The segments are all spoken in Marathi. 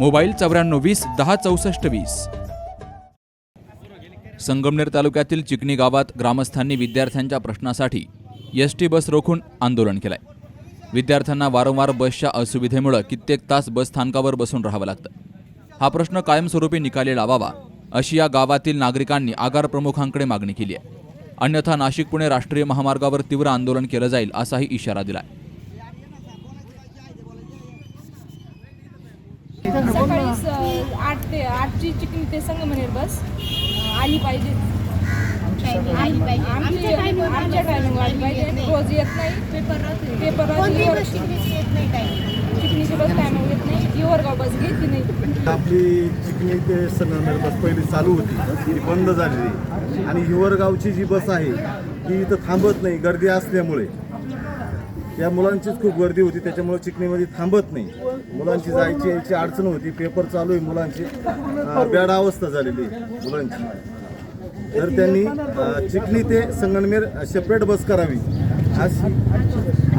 मोबाईल चौऱ्याण्णव वीस दहा चौसष्ट वीस. संगमनेर तालुक्यातील चिकणी गावात ग्रामस्थांनी विद्यार्थ्यांच्या प्रश्नासाठी एस टी बस रोखून आंदोलन केलंय. विद्यार्थ्यांना वारंवार बसच्या असुविधेमुळं कित्येक तास बस स्थानकावर बसून राहावं लागतं. हा प्रश्न कायमस्वरूपी निकाली लावावा अशी या गावातील नागरिकांनी आगार प्रमुखांकडे मागणी केली आहे. अन्यथा नाशिक पुणे राष्ट्रीय महामार्गावर तीव्र आंदोलन केलं जाईल असाही इशारा दिला आहे स- आठ ते आठची चिकनी ते संगमनेर बस. आली पाहिजे. आली पाहिजे. आमची आमच्या टायमिंग आली पाहिजे. रोज येत नाही. पेपर पेपर नाही. टाइम चिकनीची बस टायमिंग येत नाही. हिवरगाव बस घेतली नाही. आपली चिकणी ते संगमनेर बस पहिली चालू होती. ती बंद झालेली. आणि हिवरगावची जी बस आहे ती इथं थांबत नाही. गर्दी असल्यामुळे. या मुलांचीच खूप गर्दी होती त्याच्यामुळे चिकणीमध्ये थांबत नाही. मुलांची जायची यायची अडचण होती पेपर चालू आहे मुलांची. बॅड अवस्था झालेली आहे मुलांची. तर त्यांनी अं, चिकणी ते संगणमेर सेपरेट बस करावी. अशी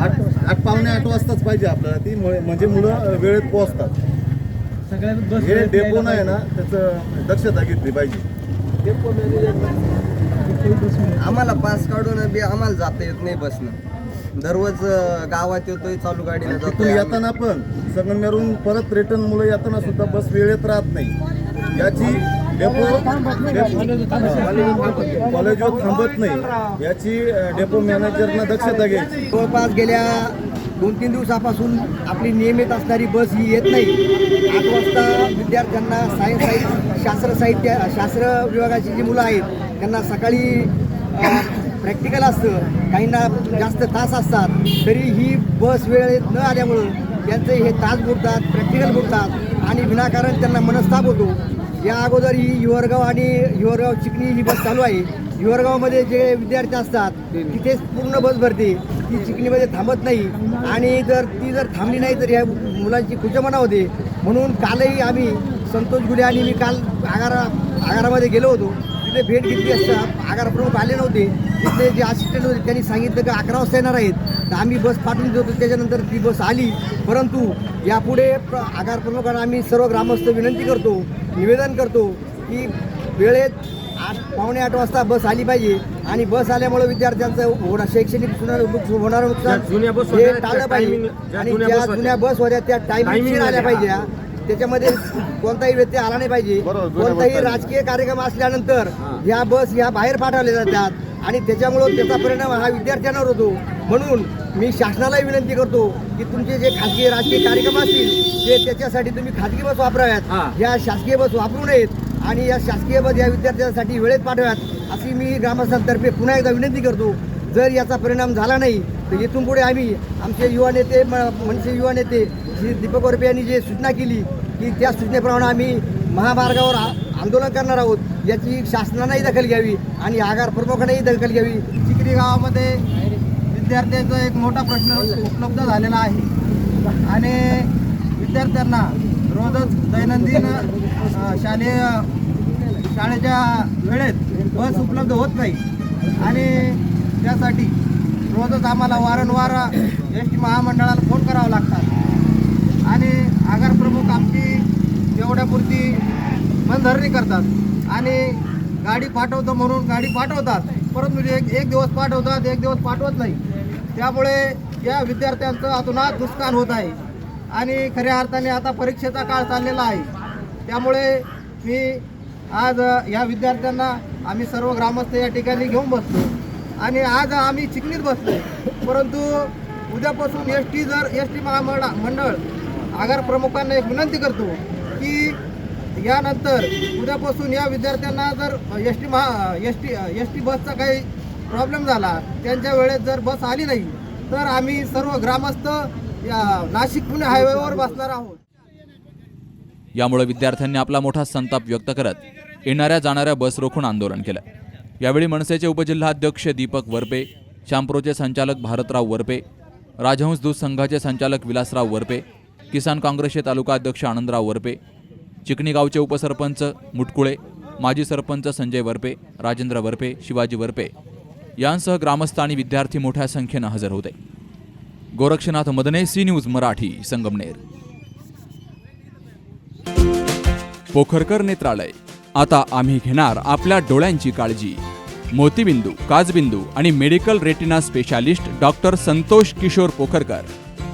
आठ आठ पावणे आठ वाजताच पाहिजे आपल्याला ती मुळे- म्हणजे मुलं वेळेत पोहोचतात. हे डेपो नाही ना त्याचं दक्षता घेतली पाहिजे. आम्हाला पास काढून बी आम्हाला जाता येत नाही बसनं. दररोज गावात येतोय चालू तिथून जातोय येताना पण संगमनेरून परत रिटर्न मुलं येताना सुद्धा बस वेळेत राहत नाही. याची डेपो कॉलेजवर थांबत नाही. याची अं, डेपो मॅनेजरना दक्षता घ्यायची. जवळपास गेल्या दोन तीन दिवसापासून आपली नियमित असणारी बस ही येत नाही. आठ वाजता विद्यार्थ्यांना सायन्स साहित्य शास्त्र साहित्य शास्त्र विभागाची जी मुलं आहेत त्यांना सकाळी प्रॅक्टिकल असतं. काहींना जास्त तास असतात तरी ही बस वेळेत न आल्यामुळं त्यांचे हे तास बुडतात प्रॅक्टिकल बुडतात आणि विनाकारण त्यांना मनस्ताप होतो. या अगोदर ही युवरगाव आणि युवरगाव चिकणी ही बस चालू आहे. युवरगावमध्ये जे विद्यार्थी असतात तिथेच पूर्ण बस भरते. ती चिकणीमध्ये थांबत नाही. आणि जर ती जर थांबली नाही तर ह्या मुलांची खुचमना होते. म्हणून कालही आम्ही संतोष गुडे आणि मी काल आगारा आगारामध्ये गेलो होतो. तिथे भेट घेतली असता आगार प्रमुख आले नव्हते. तिथले जे असिस्टंट होते त्यांनी सांगितलं की अकरा वाजता येणार आहेत. तर आम्ही बस पाठवून देतो त्याच्यानंतर ती बस आली. परंतु यापुढे प्र आगार प्रमुखांना आम्ही सर्व ग्रामस्थ विनंती करतो निवेदन करतो की वेळेत आठ पावणे आठ वाजता बस आली पाहिजे. आणि बस आल्यामुळे विद्यार्थ्यांचं होणार शैक्षणिक होणार होणारं नुकसान हे टाळलं पाहिजे. आणि ज्या जुन्या बस होत्या त्या टायमिंग आल्या पाहिजे. त्याच्यामध्ये कोणताही व्यत्यय आला नाही पाहिजे. कोणताही. राजकीय कार्यक्रम असल्यानंतर ह्या बस ह्या बाहेर पाठवल्या जातात. आणि त्याच्यामुळं त्याचा परिणाम हा विद्यार्थ्यांवर होतो. म्हणून मी शासनालाही विनंती करतो की तुमचे जे खाजगी राजकीय कार्यक्रम असतील ते त्याच्यासाठी तुम्ही खाजगी बस. वापराव्यात. ह्या शासकीय बस वापरू नयेत आणि या शासकीय बस या विद्यार्थ्यांसाठी वेळेत पाठवाव्यात अशी मी ग्रामस्थांतर्फे पुन्हा एकदा विनंती करतो. जर याचा परिणाम झाला नाही तर इथून पुढे आम्ही आमचे युवा नेते मनसे युवा नेते श्री दीपक वरपे यांनी जे सूचना केली की त्या सूचनेप्रमाणे आम्ही महामार्गावर आंदोलन करणार आहोत याची शासनानेही दखल घ्यावी आणि आगार प्रमुखानेही दखल घ्यावी. चिकरी गावामध्ये विद्यार्थ्यांचा एक मोठा प्रश्न उपलब्ध झालेला आहे. आणि विद्यार्थ्यांना रोजच दैनंदिन शालेय शाळेच्या वेळेत बस उपलब्ध होत नाही. आणि त्यासाठी रोजच आम्हाला वारंवार एस टी महामंडळाला फोन करावं लागतात. आणि आगार प्रमुख आमची तेवढ्यापुरती मनधरणी करतात. आणि गाडी पाठवतो म्हणून गाडी पाठवतात. परंतु एक एक दिवस पाठवतात एक दिवस पाठवत नाही. त्यामुळे या विद्यार्थ्यांचं अतोनात नुकसान होत आहे. आणि खऱ्या अर्थाने आता परीक्षेचा काळ चाललेला आहे. त्यामुळे मी आज या विद्यार्थ्यांना आम्ही सर्व ग्रामस्थ या ठिकाणी घेऊन बसतो. आणि आज आम्ही चिखलीत बसतो परंतु उद्यापासून एस टी जर एस टी महामंडळ मंडळ आगार प्रमुखांना एक विनंती करतो की यानंतर उद्यापासून या विद्यार्थ्यांना जर एस टी महा एस टी एस टी बसचा काही प्रॉब्लेम झाला त्यांच्या वेळेत जर बस आली नाही तर आम्ही सर्व ग्रामस्थ या नाशिक पुणे हायवेवर बसणार आहोत. यामुळे विद्यार्थ्यांनी आपला मोठा संताप व्यक्त करत येणाऱ्या जाणाऱ्या बस रोखून आंदोलन केलं. यावेळी मनसेचे उपजिल्हाध्यक्ष दीपक वरपे शांप्रोचे संचालक भारतराव वरपे राजहंस दूध संघाचे संचालक विलासराव वरपे किसान काँग्रेसचे तालुका अध्यक्ष आनंदराव वरपे चिकणी गावचे उपसरपंच मुटकुळे माजी सरपंच संजय वरपे राजेंद्र वरपे शिवाजी वरपे यांसह ग्रामस्थ आणि विद्यार्थी मोठ्या संख्येनं हजर होते. Gorakshnath Madne C news Marathi Sangamner. Pokharkar Netralaya. आता आम्ही घेणार आपल्या डोळ्यांची काळजी. मोतीबिंदू काजबिंदू आणि medical retina specialist doctor Santosh Kishor Pokharkar.